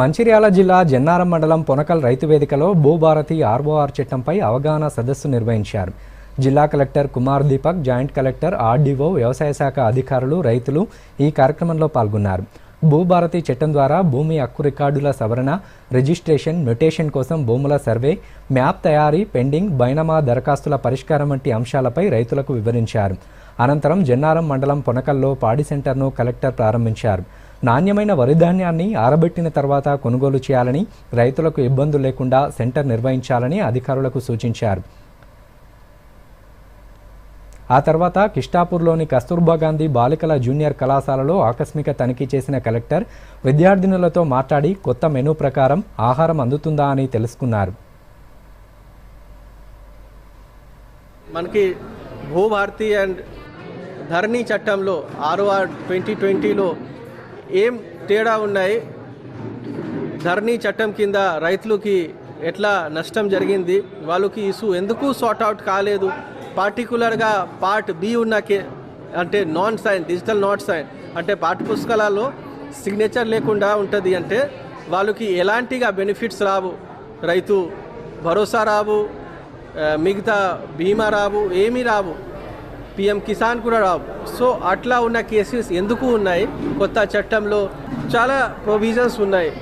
మంచిర్యాల జిల్లా జన్నారం మండలం పొనకల్ రైతు వేదికలో భూభారతి ఆర్ఓఆర్ చట్టంపై అవగాహన సదస్సు నిర్వహించారు. జిల్లా collector Kumar Deepak joint collector RDO వ్యవసాయ శాఖ అధికారులు రైతులు ఈ కార్యక్రమంలో పాల్గొన్నారు. భూభారతి చట్టం ద్వారా భూమి హక్కు రికార్డుల సవరణ రిజిస్ట్రేషన్ మ్యుటేషన్ కోసం భూముల సర్వే మ్యాప్ తయారీ పెండింగ్ బైనమా దరఖాస్తుల పరిష్కారం వంటి అంశాలపై రైతులకు వివరించారు. అనంతరం జన్నారం మండలం పొనకల్లో పాడి సెంటర్ను కలెక్టర్ ప్రారంభించారు. నాణ్యమైన వరి ధాన్యాన్ని ఆరబెట్టిన తర్వాత కొనుగోలు చేయాలని రైతులకు ఇబ్బందులు లేకుండా సెంటర్ నిర్వహించాలని అధికారులకు సూచించారు. ఆ తర్వాత కిష్టాపూర్లోని కస్తూర్బా గాంధీ బాలికల జూనియర్ కళాశాలలో ఆకస్మిక తనిఖీ చేసిన కలెక్టర్ విద్యార్థినులతో మాట్లాడి కొత్త మెనూ ప్రకారం ఆహారం అందుతుందా అని తెలుసుకున్నారు. మనకి భూభారతి అండ్ ధరణి చట్టంలో ఆర్ఓఆర్ ట్వంటీ ట్వంటీలో ఏం తేడా ఉన్నాయి? ధర్నీ చట్టం కింద రైతులకి ఎట్లా నష్టం జరిగింది? వాళ్ళకి ఇసు ఎందుకు సార్ట్ అవుట్ కాలేదు? పార్టికులర్గా పార్ట్ బి ఉన్న కే అంటే non sign digital not sign అంటే పాఠ్య పుస్తకాలలో సిగ్నేచర్ లేకుండా ఉంటుంది అంటే వాళ్ళకి ఎలాంటిగా బెనిఫిట్స్ రావు? రైతు భరోసా రావు మిగతా బీమా రావు ఏమీ రావు. పిఎం కిసాన్ కూడా రావు. సో అట్లా ఉన్న కేసెస్ ఎందుకు ఉన్నాయి? కొత్త చట్టంలో చాలా ప్రొవిజన్స్ ఉన్నాయి.